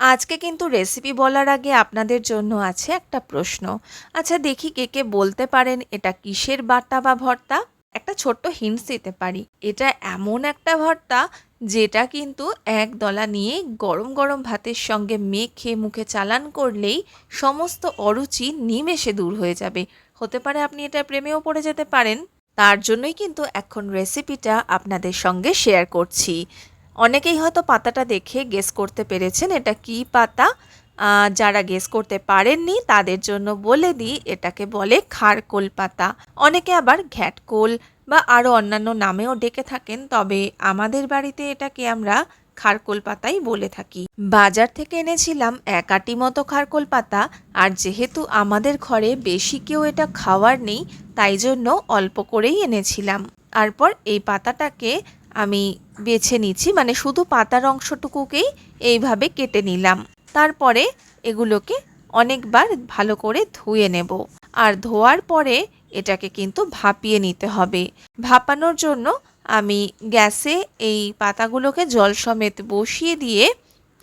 আজকে কিন্তু রেসিপি বলার আগে আপনাদের জন্য আছে একটা প্রশ্ন। আচ্ছা দেখি কে কে বলতে পারেন এটা কিসের বাটা বা ভর্তা? একটা ছোট্ট হিন্টস দিতে পারি। এটা এমন একটা ভর্তা যেটা কিন্তু এক দলা নিয়ে গরম গরম ভাতের সঙ্গে মেখে মুখে চালান করলেই সমস্ত অরুচি নিমেষে দূর হয়ে যাবে। হতে পারে আপনি এটা প্রেমেও পড়ে যেতে পারেন। তার জন্যই কিন্তু এখন রেসিপিটা আপনাদের সঙ্গে শেয়ার করছি। অনেকেই হয়তো পাতাটা দেখে গেস করতে পেরেছেন এটা কি পাতা। যারা গেস করতে পারেননি, তাদের জন্য বলে দিই, এটাকে বলে খারকোল পাতা। অনেকে আবার ঘ্যাটকোল বা আরও অন্যান্য নামেও ডেকে থাকেন, তবে আমাদের বাড়িতে এটাকে আমরা খারকোল পাতাই বলে থাকি। বাজার থেকে এনেছিলাম এক আটি মতো খারকোল পাতা, আর যেহেতু আমাদের ঘরে বেশি কেউ এটা খাওয়ার নেই, তাই জন্য অল্প করেই এনেছিলাম। তারপর এই পাতাটাকে আমি বেছে নিচ্ছি মানে শুধু পাতার অংশটুকুকেই এইভাবে কেটে নিলাম। তারপরে এগুলোকে অনেকবার ভালো করে ধুয়ে নেব। আর ধোয়ার পরে এটাকে কিন্তু ভাপিয়ে নিতে হবে। ভাপানোর জন্য আমি গ্যাসে এই পাতাগুলোকে জল সমেত বসিয়ে দিয়ে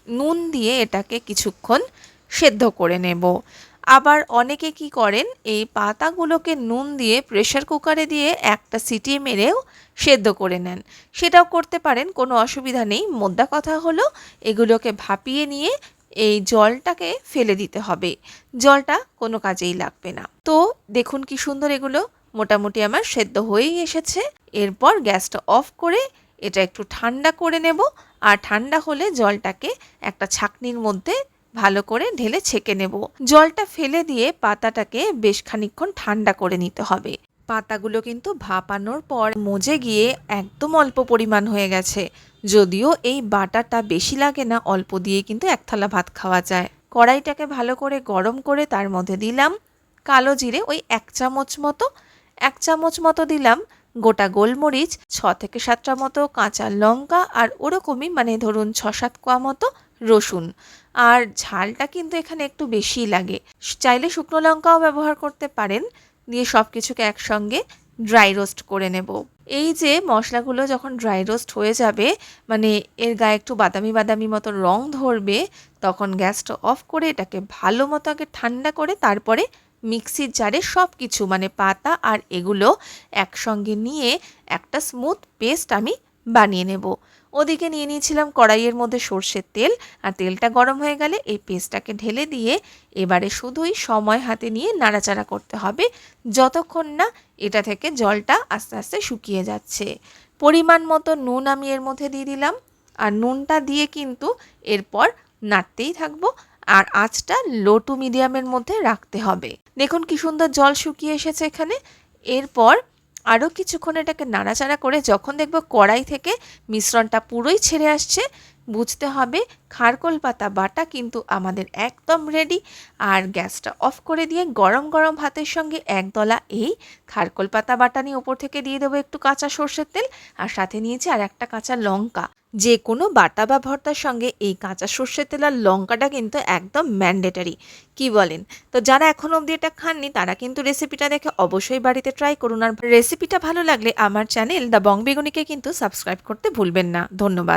নুন দিয়ে এটাকে কিছুক্ষণ সেদ্ধ করে নেব। আবার অনেকে কি করেন, এই পাতাগুলোকে নুন দিয়ে প্রেশার কুকারে দিয়ে একটা সিটি মেরেও সেদ্ধ করে নেন। সেটাও করতে পারেন, কোনো অসুবিধা নেই। মোদ্দা কথা হলো, এগুলোকে ভাপিয়ে নিয়ে এই জলটাকে ফেলে দিতে হবে। জলটা কোনো কাজেই লাগবে না। তো দেখুন কি সুন্দর এগুলো, মোটামুটি আমার সেদ্ধ হয়েই এসেছে। এরপর গ্যাসটা অফ করে এটা একটু ঠান্ডা করে নেব। আর ঠান্ডা হলে জলটাকে একটা ছাকনির মধ্যে ভালো করে ঢেলে ছেঁকে নেব। জলটা ফেলে দিয়ে পাতাটাকে বেশ খানিকক্ষণ ঠান্ডা করে নিতে হবে। পাতাগুলো কিন্তু ভাপানোর পর মজে গিয়ে একদম অল্প পরিমাণ হয়ে গেছে। যদিও এই বাটাটা বেশি লাগে না, অল্প দিয়ে কিন্তু এক থালা ভাত খাওয়া যায়। কড়াইটাকে ভালো করে গরম করে তার মধ্যে দিলাম কালো জিরে, ওই এক চামচ মতো, এক চামচ মতো দিলাম গোটা গোলমরিচ, ছ থেকে সাতটা মতো কাঁচা লঙ্কা আর ওরকমই মানে ধরুন ছ সাত কোয়া মতো রসুন। আর ঝালটা কিন্তু এখানে একটু বেশিই লাগে। চাইলে শুকনো লঙ্কাও ব্যবহার করতে পারেন। দিয়ে সব কিছুকে একসঙ্গে ড্রাই রোস্ট করে নেব। এই যে মশলাগুলো যখন ড্রাই রোস্ট হয়ে যাবে মানে এর গায়ে একটু বাদামি বাদামি মতো রং ধরবে, তখন গ্যাসটা অফ করে এটাকে ভালো মতো আগে ঠান্ডা করে তারপরে মিক্সির জারে সব কিছু মানে পাতা আর এগুলো একসঙ্গে নিয়ে একটা স্মুথ পেস্ট আমি বানিয়ে নেব। ওদিকে নিয়ে নিয়েছিলাম কড়াইয়ের মধ্যে সর্ষের তেল, আর তেলটা গরম হয়ে গেলে এই পেস্টটাকে ঢেলে দিয়ে এবারে শুধুই সময় হাতে নিয়ে নাড়াচাড়া করতে হবে, যতক্ষণ না এটা থেকে জলটা আস্তে আস্তে শুকিয়ে যাচ্ছে। পরিমাণ মতো নুন আমি এর মধ্যে দিয়ে দিলাম, আর নুনটা দিয়ে কিন্তু এরপর নাড়তেই থাকব, আর আঁচটা লো টু মিডিয়ামের মধ্যে রাখতে হবে। দেখুন কি সুন্দর জল শুকিয়ে এসেছে এখানে। এরপর আরও কিছুক্ষণ এটাকে নাড়াচাড়া করে যখন দেখব কড়াই থেকে মিশ্রণটা পুরোই ছেড়ে আসছে বুঝতে হবে, খারকোল পাতা বাটা কিন্তু আমাদের একদম রেডি আর গ্যাসটা অফ করে দিয়ে গরম গরম ভাতের সঙ্গে একদলা এই খারকোল পাতা বাটা নিয়ে ওপর থেকে দিয়ে দেবো একটু কাঁচা সর্ষের তেল, আর সাথে নিয়েছি আর একটা কাঁচা লঙ্কা। যে কোনো বাটা বা ভর্তার সঙ্গে এই কাঁচা সর্ষের তেল আর লঙ্কাটা কিন্তু একদম ম্যান্ডেটারি কি বলেন? তো যারা এখন অবধি এটা খাননি, তারা কিন্তু রেসিপিটা দেখে অবশ্যই বাড়িতে ট্রাই করুন। আর রেসিপিটা ভালো লাগলে আমার চ্যানেল দ্য বং বেগুনিকে কিন্তু সাবস্ক্রাইব করতে ভুলবেন না। ধন্যবাদ।